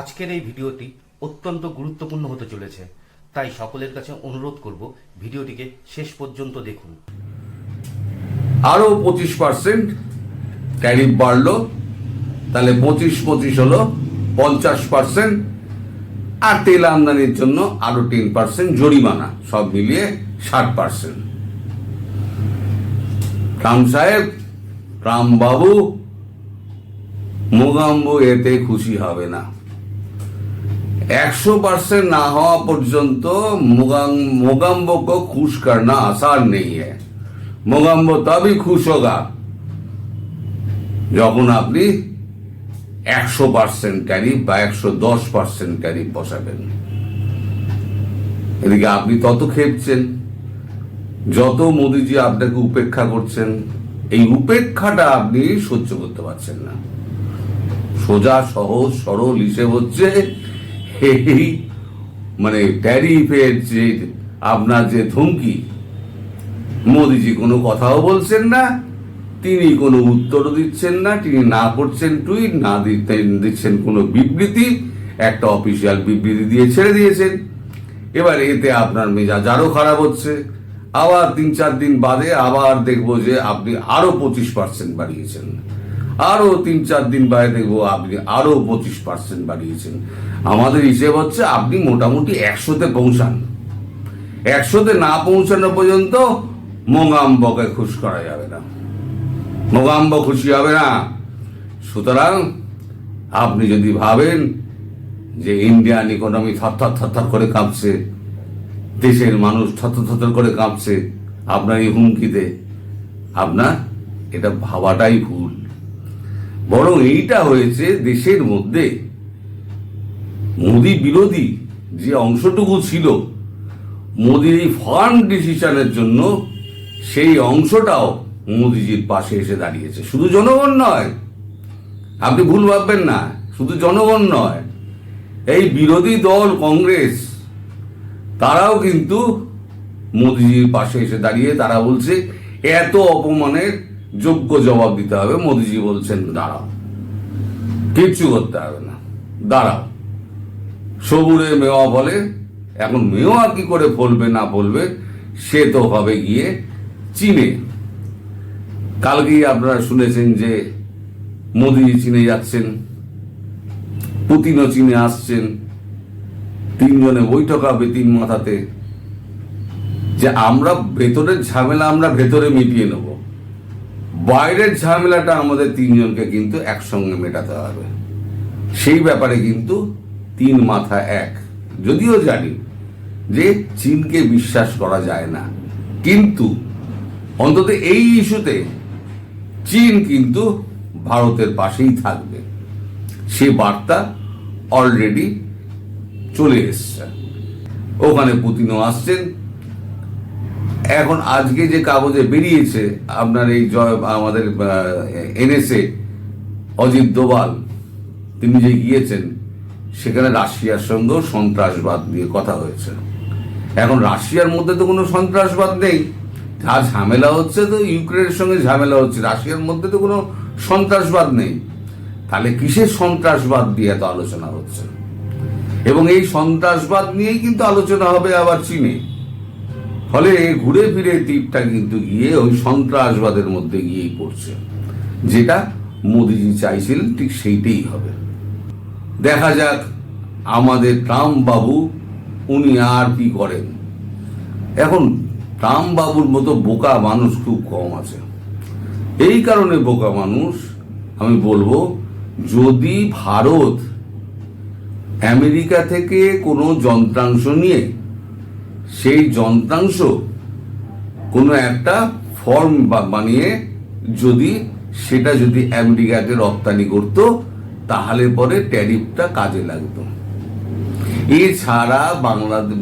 আজকের এই ভিডিওটি অত্যন্ত গুরুত্বপূর্ণ হতে চলেছে, তাই সকলের কাছে অনুরোধ করব ভিডিওটিকে শেষ পর্যন্ত দেখুন। আরও পঁচিশ পার্সেন্ট ট্যারিফ বাড়লো, তাহলে পঁচিশ পঁচিশ হলো পঞ্চাশ পার্সেন্ট আর তেল আমদানির জন্য আরও টেন পার্সেন্ট জরিমানা সব মিলিয়ে ষাট পার্সেন্ট ট্রাম্প সাহেব, ট্রাম্প বাবু, মোগাম্বু এতে খুশি হবে না। একশো পার্সেন্ট না হওয়া পর্যন্ত মোগাম্ব কো খুশ করনা আসান নেই মোগাম্ব তবে খুশ হোগা। যখন আপনি একশো পার্সেন্ট ক্যারি বা একশো দশ পার্সেন্ট ক্যারি বসাবেন। এদিকে আপনি তত খেপছেন। যত মোদীজি আপনাকে উপেক্ষা করছেন, এই উপেক্ষাটা আপনি সহ্য করতে পারছেন না। সোজা, সহজ, সরল হিসেব হচ্ছে এই মানে ট্যারিফের যে আপনার যে ধমকি মোদিজি কোনো কথাও বলছেন না, তিনি কোনো উত্তরও দিচ্ছেন না, তিনি না করছেন টুইট না দিচ্ছেন কোনো বিবৃতি, একটা অফিসিয়াল বিবৃতি দিয়ে ছেড়ে দিয়েছেন। এবার এতে আপনার মেজাজ আরও খারাপ হচ্ছে। আবার তিন চার দিন বাদে আবার দেখব যে আপনি আরও পঁচিশ পার্সেন্ট বাড়িয়েছেন। আরও তিন চার দিন বাদে দেখব আপনি আরও পঁচিশ পার্সেন্ট বাড়িয়েছেন। আমাদের হিসেব হচ্ছে আপনি মোটামুটি একশোতে পৌঁছান। একশোতে না পৌঁছানো পর্যন্ত মোগাম্বকে খুশ করা যাবে না। মোগাম্ব খুশি হবে না। সুতরাং আপনি যদি ভাবেন যে ইন্ডিয়ান ইকোনমি থরথর থরথর করে কাঁপছে, দেশের মানুষ থরথর থরথর করে কাঁপছে, আপনার এই হুমকিতে আপনার এটা ভাবাটাই ভুল। বরং এইটা হয়েছে দেশের মধ্যে মোদি বিরোধী যে অংশটুকু ছিল, মোদির এই ফার্ম ডিসিশনের জন্য সেই অংশটাও মোদিজির পাশে এসে দাঁড়িয়েছে। শুধু জনগণ নয়, আপনি ভুল ভাববেন না, শুধু জনগণ নয়, এই বিরোধী দল কংগ্রেস, তারাও কিন্তু মোদিজির পাশে এসে দাঁড়িয়ে, তারা বলছে এত অপমানের যোগ্য জবাব দিতে হবে, মোদিজি বলছেন, দাঁড়াও। কিচ্ছু করতে হবে না, দাঁড়াও। সবুরে মেওয়া বলে এখন মেওয়া কি করে ফলবে না ফলবে, সে তো হবে গিয়ে চীনে। কালকেই আপনারা শুনেছেন যে মোদি চীনে যাচ্ছেন, পুতিনও চীনে আসছেন, তিনজনে বৈঠক হবে তিন মাথাতে। যে আমরা ভেতরের ঝামেলা আমরা ভেতরে মিটিয়ে নেব। বাইরের ঝামেলাটা আমাদের তিনজনকে কিন্তু একসঙ্গে মেটাতে হবে। সেই ব্যাপারে কিন্তু তিন মাথা এক। যদিও জানি যে চীনকে বিশ্বাস করা যায় না। কিন্তু অন্তত এই ইস্যুতে চীন কিন্তু ভারতের পাশেই থাকবে। সে বার্তা অলরেডি চলে এসছে। ওখানে পুতিনও আসছেন এখন আজকে যে কাগজে বেরিয়েছে আপনার এই জয়, আমাদের এনএসএ, অজিত দোভাল, তিনি যে গিয়েছেন, সেখানে রাশিয়ার সঙ্গেও সন্ত্রাসবাদ নিয়ে কথা হয়েছে। এখন রাশিয়ার মধ্যে তো কোনো সন্ত্রাসবাদ নেই। যা ঝামেলা হচ্ছে তো ইউক্রেনের সঙ্গে ঝামেলা হচ্ছে, রাশিয়ার মধ্যে তো কোনো সন্ত্রাসবাদ নেই। তাহলে কিসের সন্ত্রাসবাদ দিয়ে এত আলোচনা হচ্ছে? এবং এই সন্ত্রাসবাদ নিয়েই কিন্তু আলোচনা হবে আবার চীনে। ফলে ঘুরে ফিরে তীরটা কিন্তু গিয়ে ওই সন্ত্রাসবাদের মধ্যে গিয়েই পড়ছে। যেটা মোদিজি চাইছিলেন ঠিক সেইটাই হবে। দেখা যাক আমাদের ট্রাম্প বাবু উনি আর কি করেন। এখন ট্রাম্প বাবুর মতো বোকা মানুষ খুব কম আছে। এই কারণে বোকা মানুষ, আমি বলব, যদি ভারত আমেরিকা থেকে কোনো যন্ত্রাংশ নিয়ে সেই যন্ত্রাংশ কোনো একটা ফর্ম বানিয়ে যদি সেটা যদি আমেরিকাকে রপ্তানি করত, তাহলে পরে ট্যারিফটা কাজে লাগতো। এছাড়া বাংলাদেশ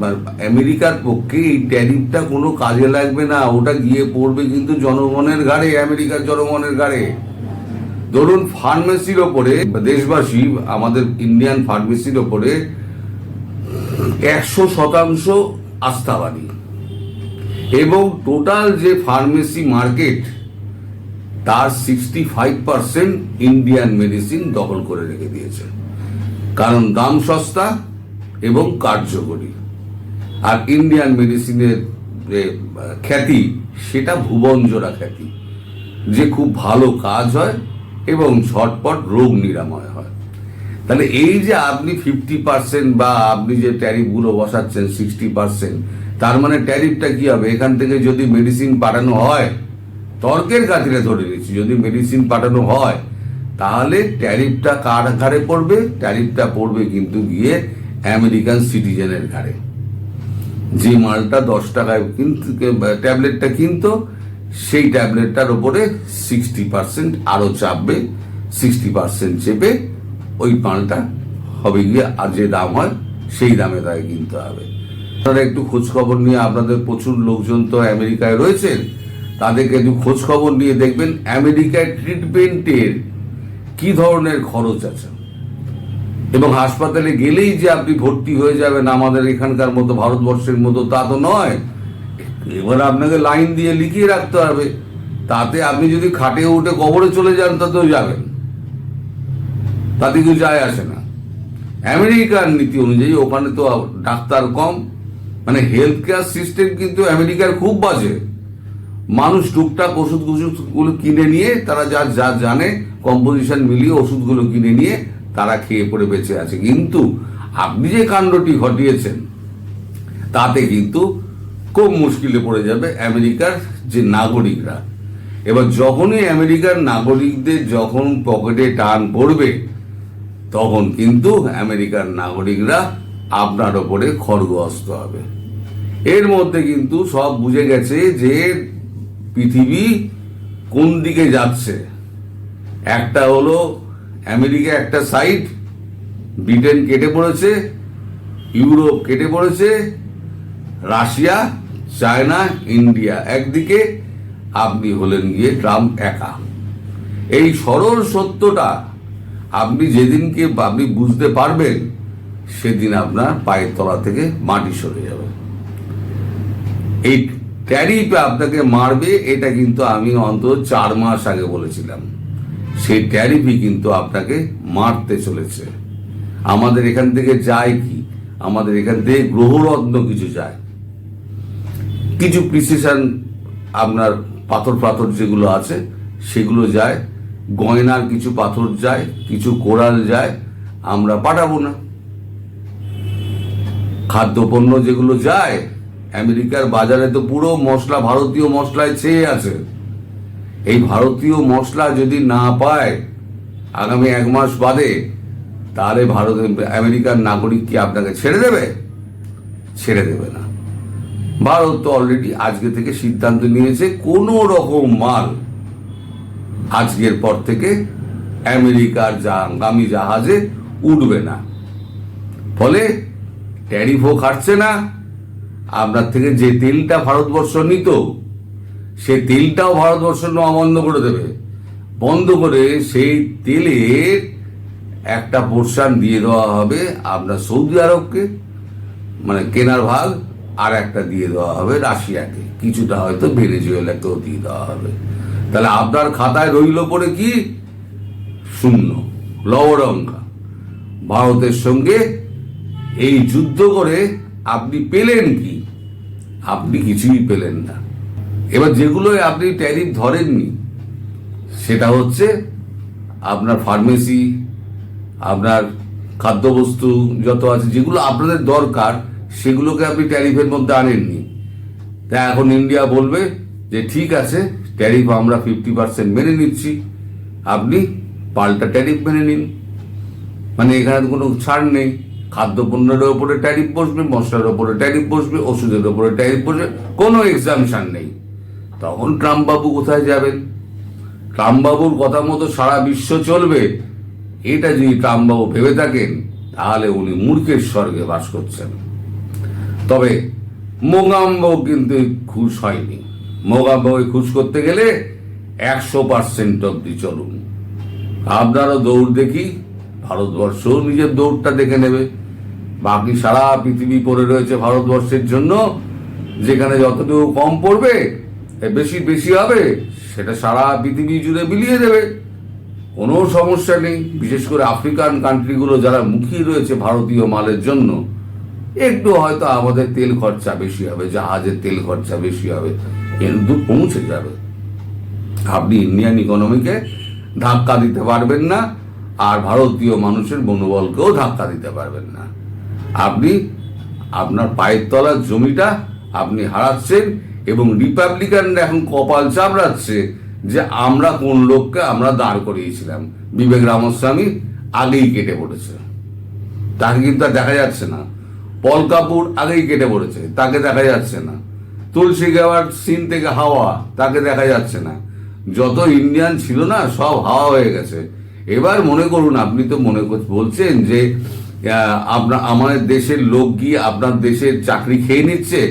আমেরিকার পক্ষে এই ট্যারিফটা কোনো কাজে লাগবে না। ওটা গিয়ে পড়বে কিন্তু জনগণের ঘাড়ে, আমেরিকার জনগণের ঘাড়ে। ধরুন ফার্মেসির ওপরে দেশবাসী, আমাদের ইন্ডিয়ান ফার্মেসির ওপরে একশো শতাংশ আস্থাবাদী। এবং টোটাল যে ফার্মেসি মার্কেট তার sixty five percent Indian medicine দখল করে রেখে দিয়েছে। কারণ দাম সস্তা এবং কার্যকরী। আর ইন্ডিয়ান মেডিসিনের যে খ্যাতি, সেটা ভুবনজোড়া খ্যাতি। যে খুব ভালো কাজ হয় এবং ঝটপট রোগ নিরাময় হয়। তাহলে এই যে আপনি ফিফটি পার্সেন্ট বা আপনি যে ট্যারিফগুলো বসাচ্ছেন সিক্সটি পার্সেন্ট তার মানে ট্যারিফটা কি হবে? এখান থেকে যদি মেডিসিন পাঠানো হয়, তর্কের খাতিরে ধরে নিচ্ছি, যদি মেডিসিন পাঠানো হয়, তাহলে ট্যারিফটা কার ঘাড়ে পড়বে? ট্যারিফটা পড়বে কিন্তু গিয়ে আমেরিকান সিটিজেনের ঘাড়ে। যে মালটা দশ টাকায় কিন্তু ট্যাবলেটটা কিনতো, সেই ট্যাবলেটটার ওপরে সিক্সটি পার্সেন্ট আরও চাপবে সিক্সটি পার্সেন্ট চেপে ওই মালটা হবে গিয়ে আর যে দাম হয়, সেই দামে তাকে কিনতে হবে। আপনারা একটু খোঁজ খবর নিয়ে, আপনাদের প্রচুর লোকজন তো আমেরিকায় রয়েছেন, তাদেরকে একটু খোঁজ খবর নিয়ে দেখবেন আমেরিকায় ট্রিটমেন্টের কি ধরনের খরচ আছে। এবং হাসপাতালে গেলেই যে আপনি ভর্তি হয়ে যাবেন, আমাদের এখানকার মতো, ভারতবর্ষের মতো, তা তো নয়। এবার আপনাকে লাইন দিয়ে লিখিয়ে রাখতে হবে। তাতে আপনি যদি খাটে উঠে কবরে চলে যান, তাতেও যাবেন। তাতে কিছু যায় আসে না। আমেরিকার নীতি অনুযায়ী ওখানে তো ডাক্তার কম মানে হেলথ কেয়ার সিস্টেম কিন্তু আমেরিকার খুব বাজে। মানুষ টুকটাক ওষুধ ওষুধগুলো কিনে নিয়ে, তারা যা যা জানে কম্পোজিশন মিলিয়ে ওষুধগুলো কিনে নিয়ে, তারা খেয়ে পড়ে বেঁচে আছে। কিন্তু আপনি যে কাণ্ডটি ঘটিয়েছেন, তাতে কিন্তু খুব মুশকিলে পড়ে যাবে আমেরিকার যে নাগরিকরা। এবার যখনই আমেরিকার নাগরিকদের যখন পকেটে টান পড়বে তখন কিন্তু আমেরিকার নাগরিকরা আপনার ওপরে খড়গহস্ত হবে। এর মধ্যে কিন্তু সব বুঝে গেছে যে পৃথিবী কোন দিকে যাচ্ছে। একটা হলো আমেরিকা একটা সাইড ব্রিটেন কেটে পড়েছে, ইউরোপ কেটে পড়েছে, রাশিয়া, চায়না, ইন্ডিয়া। একদিকে আপনি হলেন গিয়ে ট্রাম্প একা। এই সরল সত্যটা আপনি যেদিনকে আপনি বুঝতে পারবেন, সেদিন আপনার পায়ের তলা থেকে মাটি সরে যাবে। এই ট্যারিফ আপনাকে মারবে, এটা কিন্তু আমি অন্তত চার মাস আগে বলেছিলাম। সেই ট্যারিফই কিন্তু আপনাকে মারতে চলেছে। আমাদের এখান থেকে যায় কি? আমাদের এখান থেকে গ্রহরত্ন কিছু যায়। কিছু প্রিসিশন আপনার পাথর পাথর যেগুলো আছে, সেগুলো যায়। গয়নার কিছু পাথর যায়, কিছু কোরাল যায়, আমরা পাঠাবো না। খাদ্যপণ্য যেগুলো যায়, আমেরিকার বাজারে তো পুরো মশলা, ভারতীয় মশলায় ছেয়ে আছে। এই ভারতীয় মশলা যদি না পায়, আগামী এক মাস বাদে তাহলে ভারত, আমেরিকার নাগরিক কি আপনাকে ছেড়ে দেবে? ছেড়ে দেবে না। ভারত তো অলরেডি আজকে থেকে সিদ্ধান্ত নিয়েছে, কোনো রকম মাল আজকের পর থেকে আমেরিকার যা গামী জাহাজে উঠবে না। ফলে ট্যারিফও খাটছে না। আপনার থেকে যে তেলটা ভারতবর্ষ নিত, সে তেলটাও ভারতবর্ষ নেওয়া বন্ধ করে দেবে। বন্ধ করে সেই তেলের একটা পোর্শন দিয়ে দেওয়া হবে আপনার সৌদি আরবকে মানে কেনার ভাগ, আর একটা দিয়ে দেওয়া হবে রাশিয়াকে। কিছুটা হয়তো ভেনেজুয়েলাকেও দিয়ে দেওয়া হবে। তাহলে আপনার খাতায় রইল পরে কি? শূন্য। লবডঙ্কা ভারতের সঙ্গে এই যুদ্ধ করে আপনি পেলেন কি? আপনি কিছুই পেলেন না। এবার যেগুলো আপনি ট্যারিফ ধরেননি, সেটা হচ্ছে আপনার ফার্মেসি আপনার খাদ্যবস্তু যত আছে, যেগুলো আপনাদের দরকার, সেগুলোকে আপনি ট্যারিফের মধ্যে আনেননি। তা এখন ইন্ডিয়া বলবে যে ঠিক আছে ট্যারিফ আমরা ফিফটি পার্সেন্ট মেনে নিচ্ছি। আপনি পাল্টা ট্যারিফ মেনে নিন। মানে এখানে তো কোনো ছাড় নেই। খাদ্যপণ্যের ওপরে ট্যারিফ বসবে, মশলার ওপরে ট্যারিফ বসবে, ওষুধের ওপরে ট্যারিফ বসবে, কোনো এক্সামশন নেই। তখন ট্রাম্প বাবু কোথায় যাবেন? ট্রাম্প বাবুর কথা মতো সারা বিশ্ব চলবে। এটা যদি ট্রাম্প বাবু ভেবে থাকেন, তাহলে উনি মূর্খের স্বর্গে বাস করছেন। তবে মোগাম্বো কিন্তু খুশ হয়নি। মোগাম্বোকে খুশ করতে গেলে একশো পার্সেন্ট অব্দি চলুন। আপনারও দৌড় দেখি, ভারতবর্ষও নিজের দৌড়টা দেখে নেবে। বাকি সারা পৃথিবী পড়ে রয়েছে ভারতবর্ষের জন্য, যেখানে যতটুকু কম পড়বে বেশি বেশি হবে, সেটা সারা পৃথিবী জুড়ে বিলিয়ে দেবে। কোনো সমস্যা নেই, বিশেষ করে আফ্রিকান কান্ট্রিগুলো যারা মুখিয়ে রয়েছে ভারতীয় মালের জন্য, একটু হয়তো আমাদের তেল খরচা বেশি হবে, জাহাজের তেল খরচা বেশি হবে। কিন্তু পৌঁছে যাবে। আপনি ইন্ডিয়ান ইকোনমিকে ধাক্কা দিতে পারবেন না, আর ভারতীয় মানুষের মনোবলকেও ধাক্কা দিতে পারবেন না। আপনি আপনার পায়ের তলার জমিটা আপনি হারাচ্ছেন এবং রিপাবলিকানরা এখন কপাল চামড়াচ্ছে যে আমরা কোন লোককে আমরা দাঁড় করিয়েছিলাম। বিবেক রামস্বামী আগেই কেটে পড়েছে। তাকে কিন্তু দেখা যাচ্ছে না। পল কাপুর আগেই কেটে পড়েছে। তাকে দেখা যাচ্ছে না। তুলসী গেওয়ার সিন থেকে হাওয়া, তাকে দেখা যাচ্ছে না। যত ইন্ডিয়ান ছিল না, সব হাওয়া হয়ে গেছে। এবার মনে করুন, আপনি তো মনে বলছেন যে আপনার আমাদের দেশের লোক গিয়ে আপনার দেশের চাকরি খেয়ে নিচ্ছে?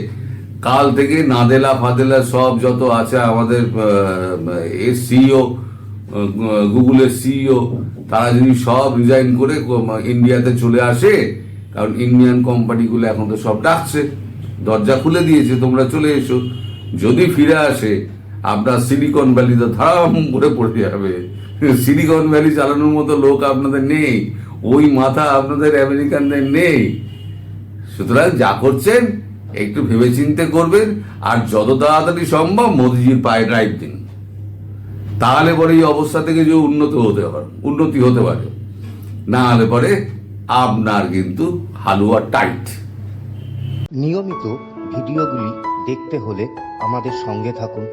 কাল থেকে নাদেলা ফাদেলা সব যত আছে, আমাদের সিইও গুগলের সিইও তারা যদি সব রিজাইন করে ইন্ডিয়াতে চলে আসে, কারণ ইন্ডিয়ান কোম্পানিগুলো এখন তো সব ডাকছে। দরজা খুলে দিয়েছে, তোমরা চলে এসো। যদি ফিরে আসে, আপনার সিলিকন ভ্যালি তো ধারাম করে পড়ে যাবে। সিলিকন ভ্যালি চালানোর মতো লোক আপনাদের নেই, ওই মাথা আপনাদের আমেরিকানদের নেই। সুতরাং যা করছেন, একটু ভেবেচিন্তে করবেন, আর যত তাড়াতাড়ি সম্ভব মোদিজির পায়ে ড্রাইভ দিন। তাহলে পরে এই অবস্থা থেকে যে উন্নত হতে পারে উন্নতি হতে পারে। না হলে পরে আপনার কিন্তু হালুয়া টাইট নিয়মিত ভিডিওগুলি দেখতে হলে আমাদের সঙ্গে থাকুন।